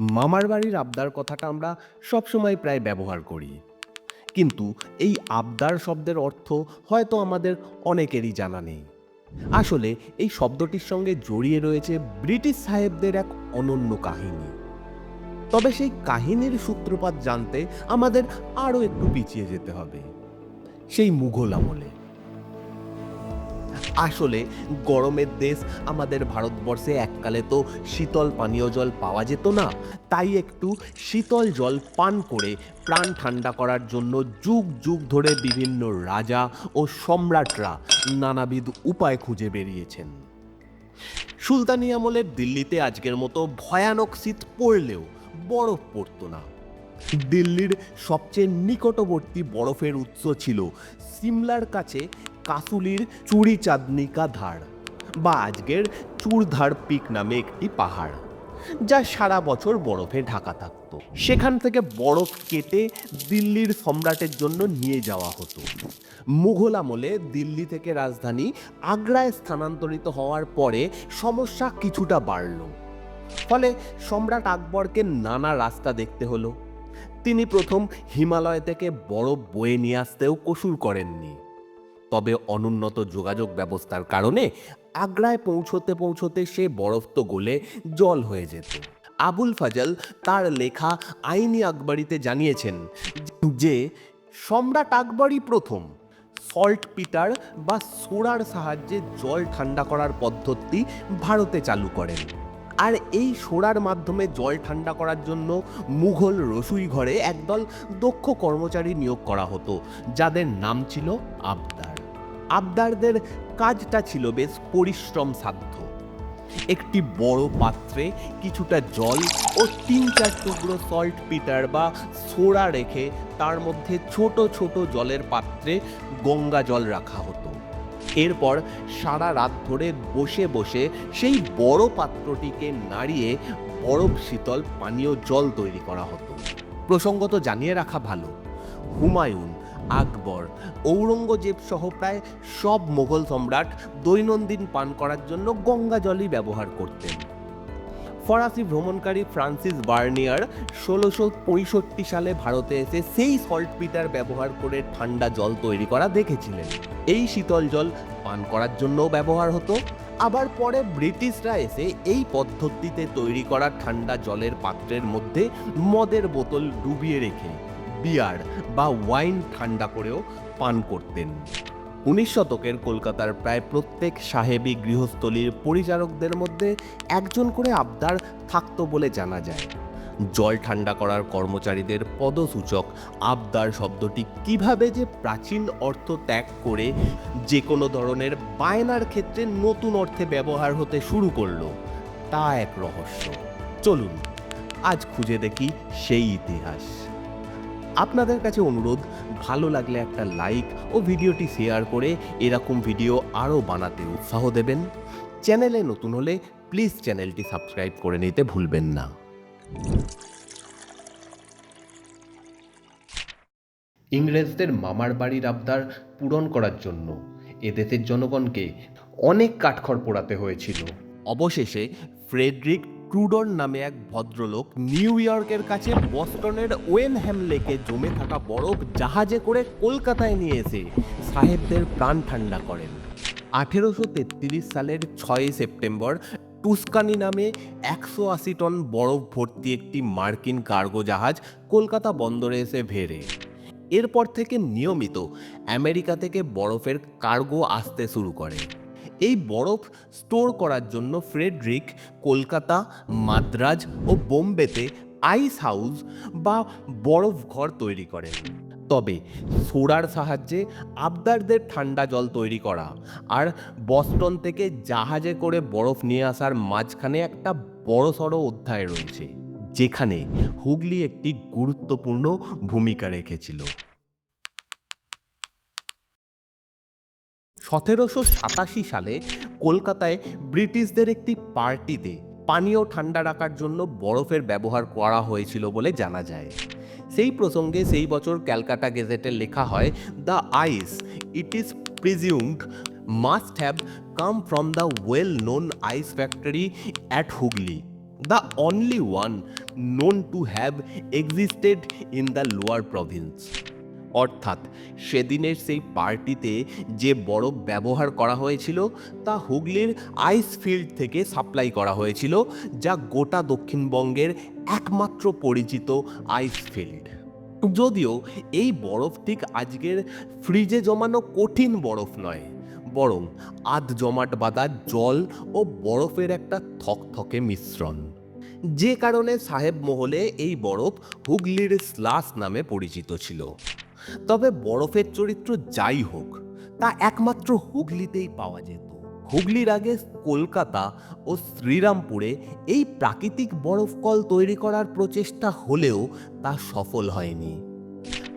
মামার বাড়ির আবদার কথাটা আমরা সবসময় প্রায় ব্যবহার করি। কিন্তু এই আবদার শব্দের অর্থ হয়তো আমাদের অনেকেরই জানা নেই। আসলে এই শব্দটির সঙ্গে জড়িয়ে রয়েছে ব্রিটিশ সাহেবদের এক অনন্য কাহিনী। তবে সেই কাহিনীর সূত্রপাত জানতে আমাদের আরও একটু পিছিয়ে যেতে হবে। সেই মুঘল আমলে। আসলে গরমের দেশ আমাদের ভারতবর্ষে এককালে তো শীতল পানীয় জল পাওয়া যেত না। তাই একটু শীতল জল পান করে প্রাণ ঠান্ডা করার জন্য যুগ যুগ ধরে বিভিন্ন রাজা ও সম্রাটরা নানাবিধ উপায় খুঁজে বেরিয়েছেন। সুলতানি আমলের দিল্লিতে আজকের মতো ভয়ানক শীত পড়লেও বরফ পড়তো না। দিল্লির সবচেয়ে নিকটবর্তী বরফের উৎস ছিল সিমলার কাছে কাসুলির চুরি চাঁদনিকা ধার বা আজকের চুরধার পিক নামে একটি পাহাড়, যা সারা বছর বরফে ঢাকা থাকতো। সেখান থেকে বরফ কেটে দিল্লির সম্রাটের জন্য নিয়ে যাওয়া হতো। মুঘল আমলে দিল্লি থেকে রাজধানী আগ্রায় স্থানান্তরিত হওয়ার পরে সমস্যা কিছুটা বাড়ল। ফলে সম্রাট আকবরকে নানা রাস্তা দেখতে হলো। তিনি প্রথম হিমালয় থেকে বরফ বয়ে নিয়ে আসতেও কসুর করেননি। তবে অনুন্নত যোগাযোগ ব্যবস্থার কারণে আগ্রায় পৌঁছতে পৌঁছতে সে বরফ তো গলে জল হয়ে যেত। আবুল ফাজল তার লেখা আইনি আকবরীতে জানিয়েছেন যে, সম্রাট আকবরই প্রথম। সল্ট পিটার বা সোড়ার সাহায্যে জল ঠান্ডা করার পদ্ধতি ভারতে চালু করেন। আর এই সোড়ার মাধ্যমে জল ঠান্ডা করার জন্য মুঘল রসুই ঘরে একদল দক্ষ কর্মচারী নিয়োগ করা হতো, যাদের নাম ছিল আবদার। আবদারদের কাজটা ছিল বেশ পরিশ্রম সাধ্য। একটি বড় পাত্রে কিছুটা জল ও তিন চার টুকরো সল্ট পিটার বা সোড়া রেখে তার মধ্যে ছোট ছোট জলের পাত্রে গঙ্গা জল রাখা হতো। এরপর সারা রাত ধরে বসে বসে সেই বড় পাত্রটিকে নাড়িয়ে বরফ শীতল পানীয় জল তৈরি করা হতো। প্রসঙ্গত জানিয়ে রাখা ভালো, হুমায়ুন আকবর। ঔরঙ্গজেব সহ প্রায় সব মোগল সম্রাট দৈনন্দিন পান করার জন্য গঙ্গা জলই ব্যবহার করতেন। ফরাসি ভ্রমণকারী ফ্রান্সিস বার্নিয়ার ষোলোশো পঁয়ষট্টি সালে ভারতে এসে সেই সল্ট পিটার ব্যবহার করে ঠান্ডা জল তৈরি করা দেখেছিলেন। এই শীতল জল পান করার জন্যও ব্যবহার হতো। আবার পরে ব্রিটিশরা এসে এই পদ্ধতিতে তৈরি করা ঠান্ডা জলের পাত্রের মধ্যে মদের বোতল ডুবিয়ে রেখে বিয়ার বা ওয়াইন ঠান্ডা করেও পান করতেন। উনিশ শতকের কলকাতার প্রায় প্রত্যেক সাহেবী গৃহস্থলীর পরিচারকদের মধ্যে একজন করে আবদার থাকতো বলে জানা যায়। জল ঠান্ডা করার কর্মচারীদের পদসূচক আবদার শব্দটি কীভাবে যে প্রাচীন অর্থ ত্যাগ করে যে কোনো ধরনের বায়নার ক্ষেত্রে নতুন অর্থে ব্যবহার হতে শুরু করল, তা এক রহস্য। চলুন, আজ খুঁজে দেখি সেই ইতিহাস। আপনাদের কাছে অনুরোধ, ভালো লাগলে একটা লাইক ও ভিডিওটি শেয়ার করে এরকম ভিডিও আরও বানাতে উৎসাহ দেবেন। চ্যানেলে নতুন হলে প্লিজ চ্যানেলটি সাবস্ক্রাইব করে নিতে ভুলবেন না। ইংরেজদের মামার বাড়ির আবদার পূরণ করার জন্য এদেশের জনগণকে অনেক কাঠখড় পোড়াতে হয়েছিল। অবশেষে ফ্রেডরিক ট্রুডর নামে এক ভদ্রলোক নিউ ইয়র্কের কাছে বস্টনের ওয়েনহ্যাম লেকে জমে থাকা বরফ জাহাজে করে কলকাতায় নিয়ে এসে সাহেবদের প্রাণ ঠান্ডা করেন। আঠেরোশো তেত্রিশ সালের ছয়ই সেপ্টেম্বর টুস্কানি নামে একশো আশি টন বরফ ভর্তি একটি মার্কিন কার্গো জাহাজ কলকাতা বন্দরে এসে ভেড়ে। এরপর থেকে নিয়মিত আমেরিকা থেকে বরফের কার্গো আসতে শুরু করে। এই বরফ স্টোর করার জন্য ফ্রেডরিক কলকাতা, মাদ্রাজ ও বোম্বেতে আইস হাউস বা বরফ ঘর তৈরি করেন। তবে সোডার সাহায্যে আবদারদের ঠান্ডা জল তৈরি করা আর বস্টন থেকে জাহাজে করে বরফ নিয়ে আসার মাঝখানে একটা বড়সড় অধ্যায় রয়েছে, যেখানে হুগলি একটি গুরুত্বপূর্ণ ভূমিকা রেখেছিল। সতেরোশো সাতাশি সালে কলকাতায় ব্রিটিশদের একটি পার্টিতে পানীয় ঠান্ডা রাখার জন্য বরফের ব্যবহার করা হয়েছিল বলে জানা যায় সেই প্রসঙ্গে সেই বছর ক্যালকাটা গেজেটে লেখা হয়, the ice, it is presumed, must have come from the well known ice factory at Hooghly the only one known to have existed in the lower province. অর্থাৎ সেদিনের সেই পার্টিতে যে বরফ ব্যবহার করা হয়েছিল তা হুগলির আইস ফিল্ড থেকে সাপ্লাই করা হয়েছিল, যা গোটা দক্ষিণবঙ্গের একমাত্র পরিচিত আইস ফিল্ড যদিও এই বরফ ঠিক আজকের ফ্রিজে জমানো কঠিন বরফ নয়, বরং আধ জমাট বাঁধা জল ও বরফের একটা থকথকে মিশ্রণ। যে কারণে সাহেব মহলে এই বরফ হুগলির স্লাস নামে পরিচিত ছিল। তবে বরফের চরিত্র যাই হোক, তা একমাত্র হুগলিতেই পাওয়া যেত। হুগলির আগে কলকাতা ও শ্রীরামপুরে এই প্রাকৃতিক বরফ কল তৈরি করার প্রচেষ্টা হলেও তা সফল হয়নি।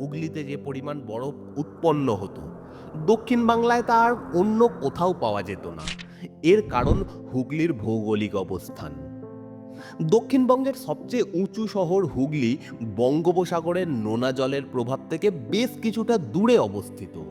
হুগলিতে যে পরিমাণ বরফ উৎপন্ন হতো, দক্ষিণ বাংলায় তা আর অন্য কোথাও পাওয়া যেত না। এর কারণ হুগলির ভৌগোলিক অবস্থান। দক্ষিণবঙ্গের সবচেয়ে উঁচু শহর হুগলি বঙ্গোপসাগরের নোনা জলের প্রভাব থেকে বেশ কিছুটা দূরে অবস্থিত।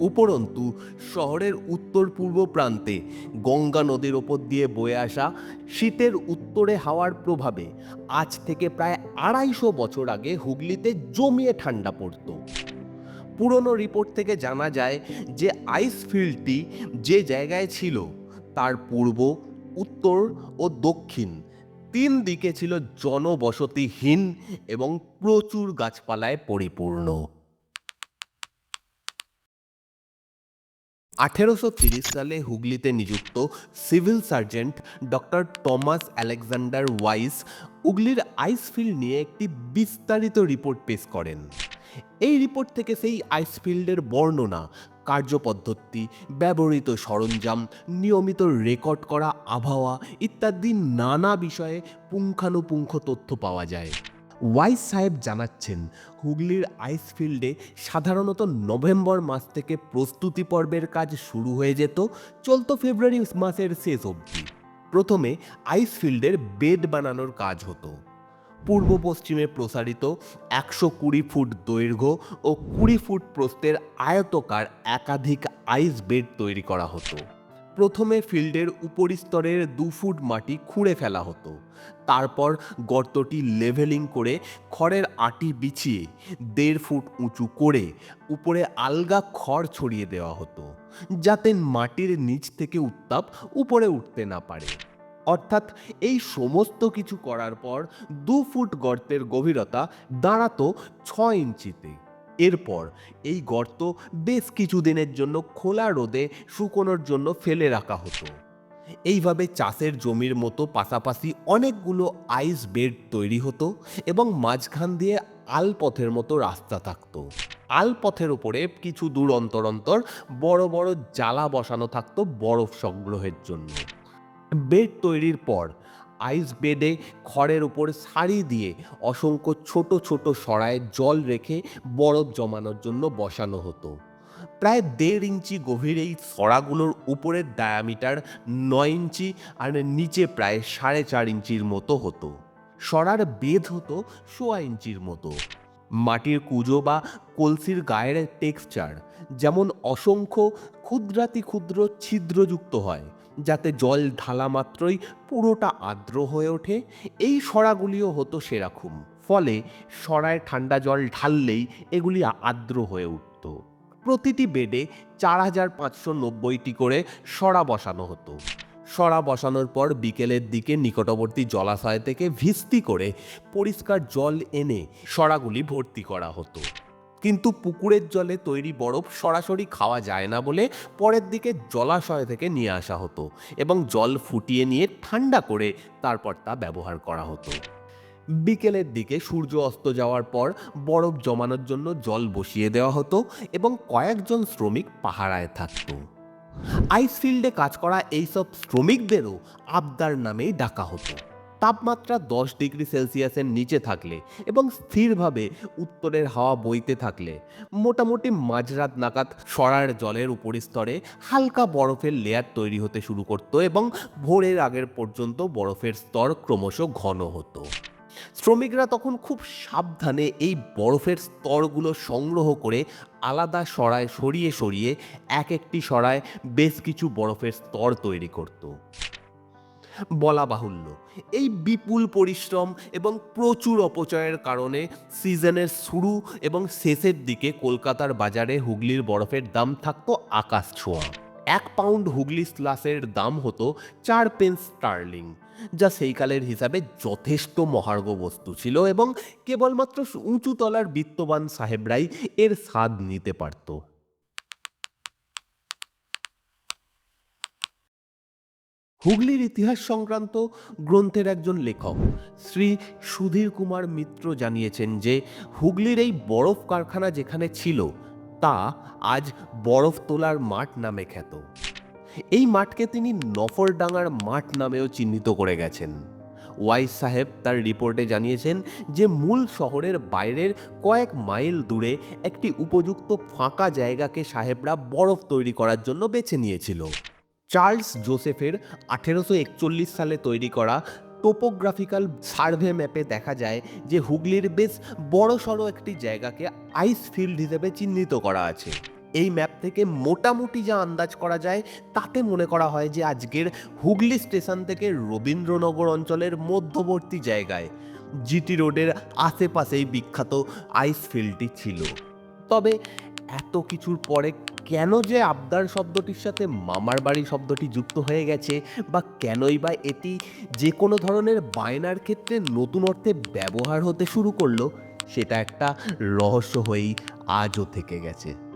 উপরন্তু, শহরের উত্তর পূর্ব প্রান্তে গঙ্গা নদীর ওপর দিয়ে বয়ে আসা শীতের উত্তরে হাওয়ার প্রভাবে আজ থেকে প্রায় আড়াইশো বছর আগে হুগলিতে জমিয়ে ঠান্ডা পড়তো। পুরনো রিপোর্ট থেকে জানা যায় যে আইস ফিল্ডটি যে জায়গায় ছিল, তার পূর্ব, উত্তর ও দক্ষিণ তিন দিকে ছিল জনবসতিহীন এবং প্রচুর গাছপালায় পরিপূর্ণ। আঠেরোশো তিরিশ সালে হুগলিতে নিযুক্ত civil sergeant doctor Thomas Alexander Wise হুগলির আইসফিল্ড নিয়ে একটি বিস্তারিত রিপোর্ট পেশ করেন। এই রিপোর্ট থেকে সেই আইসফিল্ডের বর্ণনা, কার্যপদ্ধতি, ব্যবহৃত সরঞ্জাম, নিয়মিত রেকর্ড করা আবহাওয়া ইত্যাদি নানা বিষয়ে পুঙ্খানুপুঙ্খ তথ্য পাওয়া যায়। ওয়াইস সাহেব জানাচ্ছেন, হুগলির আইসফিল্ডে সাধারণত নভেম্বর মাস থেকে প্রস্তুতি পর্বের কাজ শুরু হয়ে যেত, চলতো ফেব্রুয়ারি মাসের শেষ অবধি। প্রথমে আইস ফিল্ডের বেড বানানোর কাজ হতো। পূর্ব পশ্চিমে প্রসারিত একশো কুড়ি ফুট দৈর্ঘ্য ও কুড়ি ফুট প্রস্থের আয়তকার একাধিক আইস বেড তৈরি করা হতো। প্রথমে ফিল্ডের উপরিস্তরের দু ফুট মাটি খুঁড়ে ফেলা হতো। তারপর গর্তটি লেভেলিং করে খড়ের আটি বিছিয়ে দেড় ফুট উঁচু করে উপরে আলগা খড় ছড়িয়ে দেওয়া হতো, যাতে মাটির নিচ থেকে উত্তাপ উপরে উঠতে না পারে। অর্থাৎ এই সমস্ত কিছু করার পর দু ফুট গর্তের গভীরতা দাঁড়াতো ছ ইঞ্চিতে। এরপর এই গর্ত বেশ কিছু দিনের জন্য খোলা রোদে শুকোনোর জন্য ফেলে রাখা হতো। এইভাবে চাষের জমির মতো পাশাপাশি অনেকগুলো আইস বেড তৈরি হতো এবং মাঝখান দিয়ে আলপথের মতো রাস্তা থাকতো। আলপথের উপরে কিছু দূর অন্তর অন্তর বড় বড় জ্বালা বসানো থাকতো বরফ সংগ্রহের জন্য। বেড তৈরির পর আইস বেডে খড়ের উপর সারি দিয়ে অসংখ্য ছোট ছোট সরায় জল রেখে বরফ জমানোর জন্য বসানো হতো। প্রায় দেড় ইঞ্চি গভীর এই সরাগুলোর উপরের ডায়ামিটার নয় ইঞ্চি আর নিচে প্রায় সাড়ে চার ইঞ্চির মতো হতো। সরার বেদ হতো সোয়া ইঞ্চির মতো। মাটির কুজো বা কলসির গায়ের টেক্সচার যেমন অসংখ্য ক্ষুদ্রাতি ক্ষুদ্র ছিদ্রযুক্ত হয়। যাতে জল ঢালা মাত্রই পুরোটা আর্দ্র হয়ে ওঠে। এই সরাগুলিও হতো সেরকম, ফলে সরায় ঠান্ডা জল ঢাললেই এগুলি আর্দ্র হয়ে উঠত। প্রতিটি বেডে চার হাজার পাঁচশো নব্বইটি করে সরা বসানো হতো। সরা বসানোর পর বিকেলের দিকে নিকটবর্তী জলাশয় থেকে ভিস্তি করে পরিষ্কার জল এনে সরাগুলি ভর্তি করা হতো। কিন্তু পুকুরের জলে তৈরি বরফ সরাসরি খাওয়া যায় না বলে পরের দিকে জলাশয় থেকে নিয়ে আসা হতো এবং জল ফুটিয়ে নিয়ে ঠান্ডা করে তারপর তা ব্যবহার করা হতো। বিকেলের দিকে সূর্য অস্ত যাওয়ার পর বরফ জমানোর জন্য জল বসিয়ে দেওয়া হতো এবং কয়েকজন শ্রমিক পাহারায় থাকতো। আইসফিল্ডে কাজ করা এইসব শ্রমিকদেরও আবদার নামেই ডাকা হতো। তাপমাত্রা দশ ডিগ্রি সেলসিয়াসের নিচে থাকলে এবং স্থিরভাবে উত্তরের হাওয়া বইতে থাকলে, মোটামুটি মাঝরাত নাগাদ সরার জলের উপরিস্তরে হালকা বরফের লেয়ার তৈরি হতে শুরু করতো এবং ভোরের আগের পর্যন্ত বরফের স্তর ক্রমশ ঘন হতো। শ্রমিকরা তখন খুব সাবধানে এই বরফের স্তরগুলো সংগ্রহ করে আলাদা সরায় সরিয়ে সরিয়ে এক একটি সরায় বেশ কিছু বরফের স্তর তৈরি করত। বলা বাহুল্য এই বিপুল পরিশ্রম এবং প্রচুর অপচয়ের কারণে সিজনের শুরু এবং শেষের দিকে কলকাতার বাজারে হুগলির বরফের দাম থাকতো আকাশ ছোঁয়া। এক পাউন্ড হুগলি স্লাসের দাম হতো চার পেন্স স্টার্লিং, যা সেইকালের হিসাবে যথেষ্ট মহার্ঘ বস্তু ছিল এবং কেবলমাত্র উঁচু তলার বিত্তবান সাহেবরাই এর স্বাদ নিতে পারত। হুগলির ইতিহাস সংক্রান্ত গ্রন্থের একজন লেখক, শ্রী সুধীর কুমার মিত্র জানিয়েছেন যে হুগলির এই বরফ কারখানা যেখানে ছিল, তা আজ বরফ তোলার মাঠ নামে খ্যাত। এই মাঠকে তিনি নফরডাঙ্গার মাঠ নামেও চিহ্নিত করে গেছেন। ওয়াইস সাহেব তার রিপোর্টে জানিয়েছেন যে মূল শহরের বাইরের কয়েক মাইল দূরে একটি উপযুক্ত ফাঁকা জায়গাকে সাহেবরা বরফ তৈরি করার জন্য বেছে নিয়েছিল। চার্লস জোসেফের আঠেরোশো একচল্লিশ সালে তৈরি করা টোপোগ্রাফিক্যাল সার্ভে ম্যাপে দেখা যায় যে হুগলির বেশ বড় সড়ো একটি জায়গাকে আইস ফিল্ড হিসেবে চিহ্নিত করা আছে। এই ম্যাপ থেকে মোটামুটি যা আন্দাজ করা যায়, তাতে মনে করা হয় যে আজকের হুগলি স্টেশন থেকে রবীন্দ্রনগর অঞ্চলের মধ্যবর্তী জায়গায় জিটি রোডের আশেপাশেই বিখ্যাত আইস ফিল্ডটি ছিল। তবে এত কিছুর পরে কেন যে আবদার শব্দটির সাথে মামার বাড়ি শব্দটি যুক্ত হয়ে গেছে বা কেনই বা এটি যে কোনো ধরনের বায়নার ক্ষেত্রে নতুন অর্থে ব্যবহার হতে শুরু করল, সেটা একটা রহস্য হয়েই আজও থেকে গেছে।